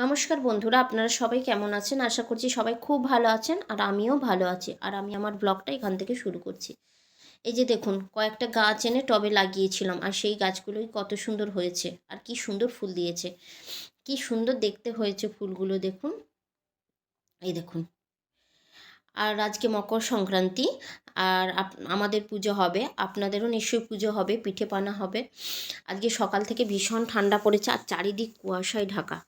নমস্কার বন্ধুরা, আপনারা সবাই কেমন আছেন? আশা করছি সবাই খুব ভালো আছেন আর আমিও ভালো আছি। আর আমি আমার ব্লগটা এখান থেকে শুরু করছি। এই যে দেখুন, কয়েকটা গাছ এনে টবে লাগিয়েছিলাম আর সেই গাছগুলোই কত সুন্দর হয়েছে আর কি সুন্দর ফুল দিয়েছে। কি সুন্দর দেখতে হয়েছে ফুলগুলো দেখুন। এই দেখুন। আর আজকে মকর সংক্রান্তি আর আমাদের পুজো হবে। আপনাদেরও নিশ্চয়ই পুজো হবে, পিঠে পানা হবে। আজকে সকাল থেকে ভীষণ ঠান্ডা পড়েছে আর চারিদিক কুয়াশায় ঢাকা।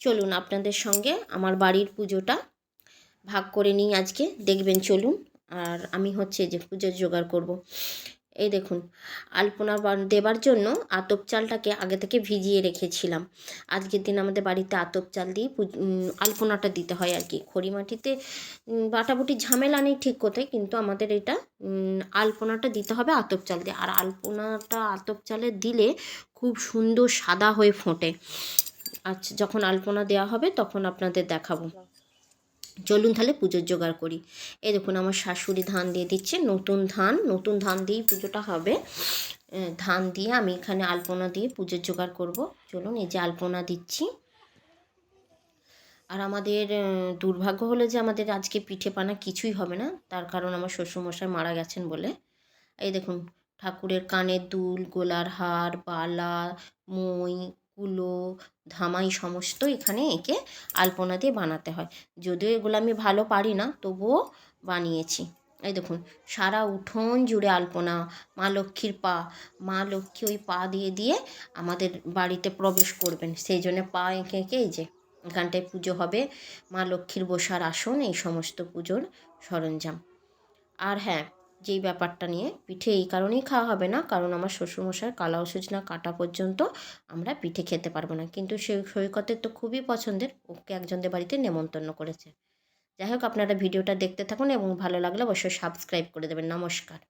চলুন আপনাদের সঙ্গে আমার বাড়ির পুজোটা ভাগ করে নিই আজকে। দেখবেন, চলুন। আর আমি হচ্ছে যে পুজোর জোগাড় করব। এই দেখুন, আলপনা দেবার জন্য আতপ চালটাকে আগে থেকে ভিজিয়ে রেখেছিলাম। আজকের দিন আমাদের বাড়িতে আতপ চাল দিয়ে আলপনাটা দিতে হয় আর কি। খড়ি মাটিতে বাটাবুটি ঝামেলা নেই ঠিক কোথায়, কিন্তু আমাদের এটা আলপনাটা দিতে হবে আতপ চাল দিয়ে। আর আলপনাটা আতপ চালে দিলে খুব সুন্দর সাদা হয়ে ফোটে। আচ্ছা যখন আলপনা দেওয়া হবে তখন আপনাদের দেখাবো। চলুন তাহলে পুজোর জোগাড় করি। এই দেখুন, আমার শাশুড়ি ধান দিয়ে দিচ্ছে, নতুন ধান নতুন ধান দিয়েই পুজোটা হবে। ধান দিয়ে আমি এখানে আলপনা দিয়ে পুজোর জোগাড় করব। চলুন, এই যে আলপনা দিচ্ছি। আর আমাদের দুর্ভাগ্য হলো যে আমাদের আজকে পিঠে পানা কিছুই হবে না, তার কারণ আমার শ্বশুরমশাই মারা গেছেন বলে। এই দেখুন, ঠাকুরের কানের দুল, গোলার হার, বালা, মই, কুলো ধামাই সমস্ত এখানে এঁকে আলপনা দিয়ে বানাতে হয়। যদিও এগুলো আমি ভালো পারি না, তবুও বানিয়েছি। এই দেখুন, সারা উঠোন জুড়ে আলপনা, মা লক্ষ্মীর পা, মা লক্ষ্মী ওই পা দিয়ে দিয়ে আমাদের বাড়িতে প্রবেশ করবেন। সেই জন্য পা এঁকে এঁকে এই যে এখানটায় পুজো হবে, মা লক্ষ্মীর বসার আসন, এই সমস্ত পুজোর সরঞ্জাম। আর হ্যাঁ যেই ব্যাপারটা নিয়ে পিঠে এই কারণেই খাওয়া হবে না, কারণ আমার শ্বশুরমশাই কালা ওষুধ না কাটা পর্যন্ত আমরা পিঠে খেতে পারব না। কিন্তু সে, সৈকতের তো খুবই পছন্দের, ওকে একজনদের বাড়িতে নেমন্তন্ন করেছে। যাই হোক, আপনারা ভিডিওটা দেখতে থাকুন এবং ভালো লাগলে অবশ্যই সাবস্ক্রাইব করে দেবেন। নমস্কার।